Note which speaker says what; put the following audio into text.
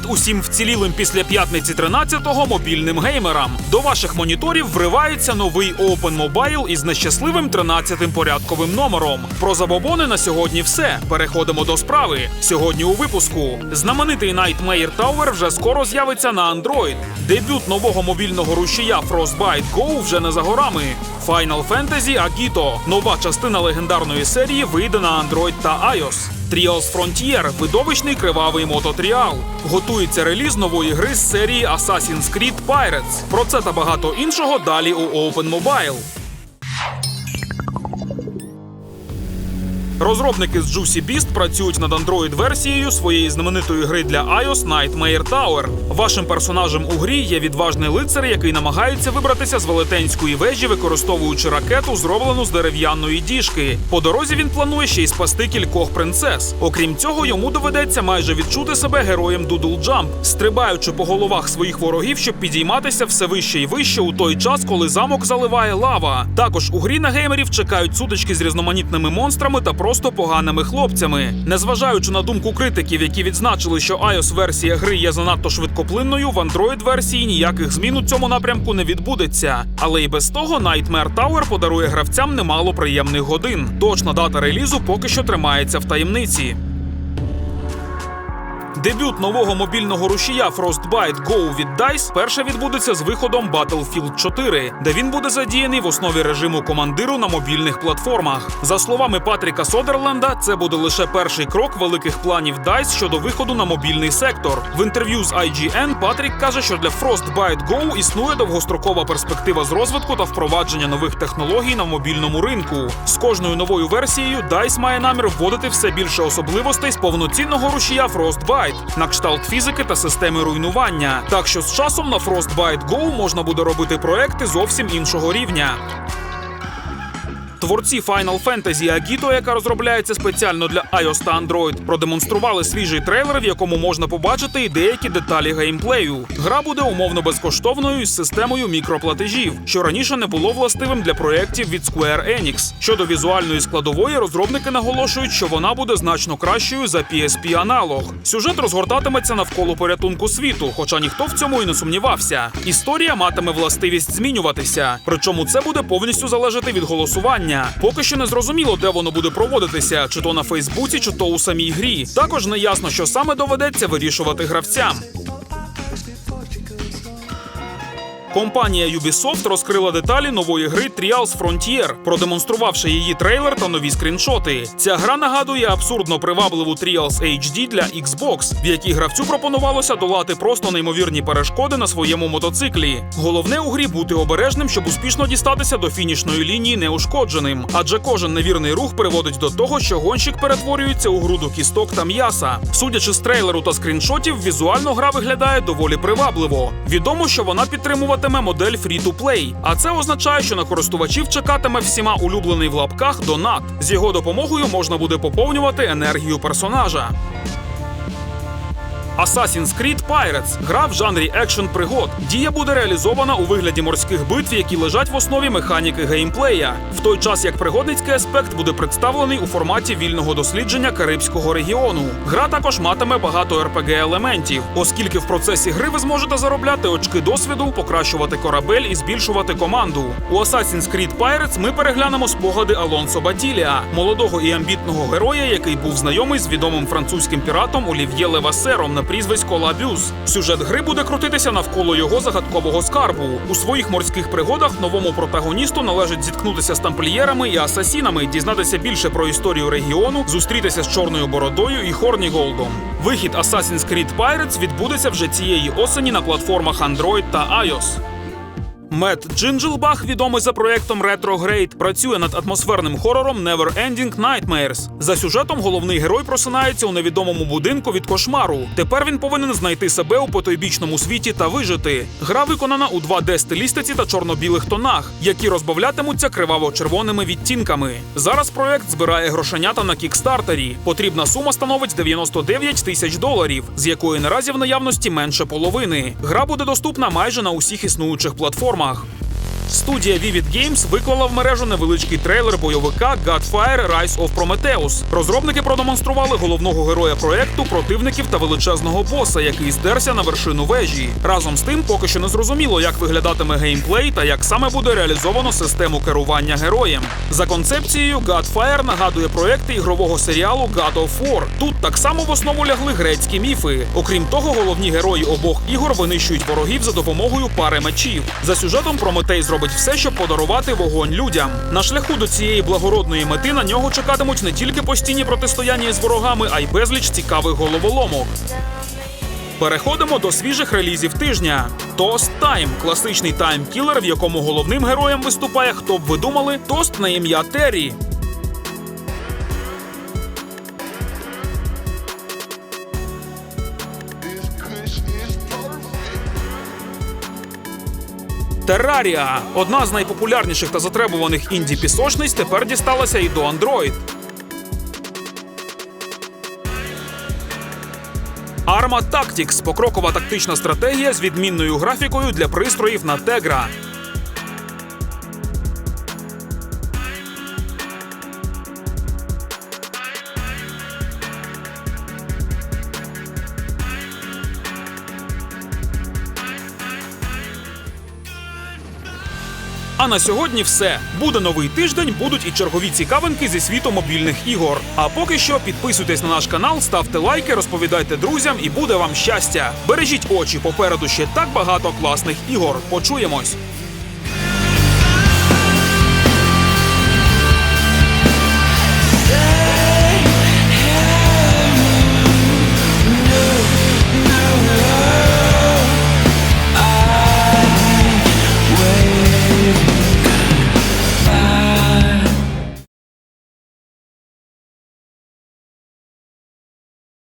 Speaker 1: Привіт усім вцілілим після п'ятниці 13-го мобільним геймерам. До ваших моніторів вривається новий Open Mobile із нещасливим 13-тим порядковим номером. Про забобони на сьогодні все. Переходимо до справи. Сьогодні у випуску знаменитий Nightmare Tower вже скоро з'явиться на Android. Дебют нового мобільного рушія Frostbite Go вже не за горами. Final Fantasy Agito. Нова частина легендарної серії вийде на Android та iOS. Trials Frontier – видовищний кривавий мототріал. Готується реліз нової гри з серії Assassin's Creed Pirates. Про це та багато іншого далі у Open Mobile. Розробники з Juicy Beast працюють над Android-версією своєї знаменитої гри для iOS Nightmare Tower. Вашим персонажем у грі є відважний лицар, який намагається вибратися з велетенської вежі, використовуючи ракету, зроблену з дерев'яної діжки. По дорозі він планує ще й спасти кількох принцес. Окрім цього, йому доведеться майже відчути себе героєм Doodle Jump, стрибаючи по головах своїх ворогів, щоб підійматися все вище і вище у той час, коли замок заливає лава. Також у грі на геймерів чекають сутички з різноманітними монстрами та просто поганими хлопцями. Незважаючи на думку критиків, які відзначили, що ios версія гри є занадто швидкоплинною, в Android версії ніяких змін у цьому напрямку не відбудеться. Але і без того Nightmare Tower подарує гравцям немало приємних годин. Точна дата релізу поки що тримається в таємниці. Дебют нового мобільного рушія Frostbite Go від DICE перше відбудеться з виходом Battlefield 4, де він буде задіяний в основі режиму командиру на мобільних платформах. За словами Патріка Содерленда, це буде лише перший крок великих планів DICE щодо виходу на мобільний сектор. В інтерв'ю з IGN Патрік каже, що для Frostbite Go існує довгострокова перспектива з розвитку та впровадження нових технологій на мобільному ринку. З кожною новою версією DICE має намір вводити все більше особливостей з повноцінного рушія Frostbite на кшталт фізики та системи руйнування. Так що з часом на Frostbite Go можна буде робити проекти зовсім іншого рівня. Творці Final Fantasy Agito, яка розробляється спеціально для iOS та Android, продемонстрували свіжий трейлер, в якому можна побачити і деякі деталі геймплею. Гра буде умовно безкоштовною з системою мікроплатежів, що раніше не було властивим для проєктів від Square Enix. Щодо візуальної складової, розробники наголошують, що вона буде значно кращою за PSP аналог. Сюжет розгортатиметься навколо порятунку світу, хоча ніхто в цьому і не сумнівався. Історія матиме властивість змінюватися, причому це буде повністю залежати від голосування. Поки що не зрозуміло, де воно буде проводитися, чи то на Фейсбуці, чи то у самій грі. Також не ясно, що саме доведеться вирішувати гравцям. Компанія Ubisoft розкрила деталі нової гри Trials Frontier, продемонструвавши її трейлер та нові скріншоти. Ця гра нагадує абсурдно привабливу Trials HD для Xbox, в якій гравцю пропонувалося долати просто неймовірні перешкоди на своєму мотоциклі. Головне у грі бути обережним, щоб успішно дістатися до фінішної лінії неушкодженим, адже кожен невірний рух приводить до того, що гонщик перетворюється у груду кісток та м'яса. Судячи з трейлеру та скріншотів, візуально гра виглядає доволі привабливо. Відомо, що вона підтримуватиме модель Free-to-Play, а це означає, що на користувачів чекатиме всіма улюблений в лапках донат. З його допомогою можна буде поповнювати енергію персонажа. Assassin's Creed Pirates – гра в жанрі екшн пригод. Дія буде реалізована у вигляді морських битв, які лежать в основі механіки геймплея, в той час як пригодницький аспект буде представлений у форматі вільного дослідження Карибського регіону. Гра також матиме багато rpg елементів, оскільки в процесі гри ви зможете заробляти очки досвіду, покращувати корабель і збільшувати команду. У Assassin's Creed Pirates ми переглянемо спогади Алонсо Батілія, молодого і амбітного героя, який був знайомий з відомим французьким піратом Олів'є Левасером прізвисько Лабюз. Сюжет гри буде крутитися навколо його загадкового скарбу. У своїх морських пригодах новому протагоністу належить зіткнутися з тамплієрами і асасінами, дізнатися більше про історію регіону, зустрітися з чорною бородою і Хорніголдом. Вихід Assassin's Creed Pirates відбудеться вже цієї осені на платформах Android та iOS. Мет Джинджелбах, відомий за проектом Retrograde, працює над атмосферним хорором Neverending Nightmares. За сюжетом головний герой просинається у невідомому будинку від кошмару. Тепер він повинен знайти себе у потойбічному світі та вижити. Гра виконана у 2D-стилістиці та чорно-білих тонах, які розбавлятимуться криваво-червоними відтінками. Зараз проект збирає грошенята на кікстартері. Потрібна сума становить 99 тисяч доларів, з якої наразі в наявності менше половини. Гра буде доступна майже на усіх існуючих платформах формах. Студія Vivid Games виклала в мережу невеличкий трейлер бойовика Godfire Rise of Prometheus. Розробники продемонстрували головного героя проекту, противників та величезного боса, який здерся на вершину вежі. Разом з тим, поки що не зрозуміло, як виглядатиме геймплей та як саме буде реалізовано систему керування героєм. За концепцією, Godfire нагадує проекти ігрового серіалу God of War. Тут так само в основу лягли грецькі міфи. Окрім того, головні герої обох ігор винищують ворогів за допомогою пари мечів. За сюжетом Прометей зробить все, щоб подарувати вогонь людям. На шляху до цієї благородної мети на нього чекатимуть не тільки постійні протистояння з ворогами, а й безліч цікавих головоломок. Переходимо до свіжих релізів тижня. Тост Тайм класичний таймкілер, в якому головним героєм виступає, хто б ви думали, тост на ім'я Террі. Террарія одна з найпопулярніших та затребуваних інді пісочниць, тепер дісталася і до Android. Arma Tactics – покрокова тактична стратегія з відмінною графікою для пристроїв на Tegra. А на сьогодні все. Буде новий тиждень, будуть і чергові цікавинки зі світу мобільних ігор. А поки що підписуйтесь на наш канал, ставте лайки, розповідайте друзям, і буде вам щастя. Бережіть очі попереду ще так багато класних ігор. Почуємось.